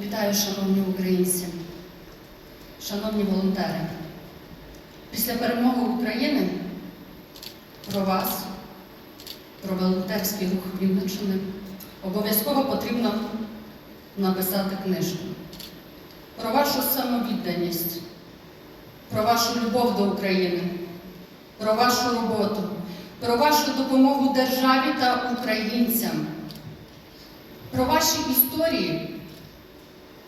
Вітаю, шановні українці, шановні волонтери. Після перемоги України про вас, про волонтерський рух Вінниччини обов'язково потрібно написати книжку про вашу самовідданість, про вашу любов до України, про вашу роботу, про вашу допомогу державі та українцям, про ваші історії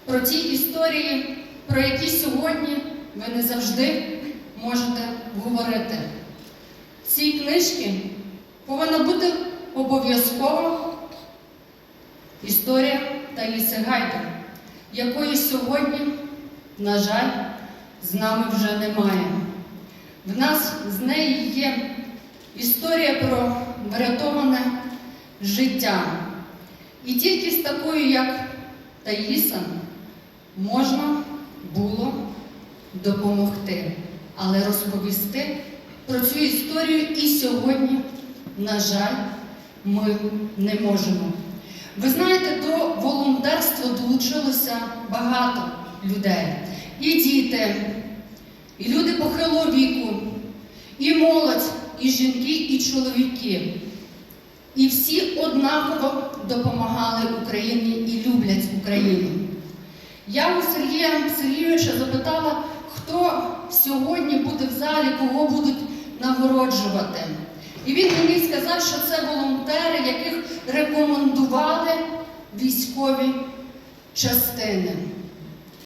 про ті історії, про які сьогодні ви не завжди можете говорити. Ці книжки повинна бути обов'язково історія Таїси Гайдар, якої сьогодні, на жаль, з нами вже немає. В нас з неї є історія про врятоване життя. І тільки з такою, як Таїса, можна було допомогти, але розповісти про цю історію і сьогодні, на жаль, ми не можемо. Ви знаєте, до волонтерства долучилося багато людей. І діти, і люди похилого віку, і молодь, і жінки, і чоловіки. І всі однаково допомагали Україні і люблять Україну. Я у Сергія Сергійовича запитала, хто сьогодні буде в залі, кого будуть нагороджувати. І він мені сказав, що це волонтери, яких рекомендували військові частини.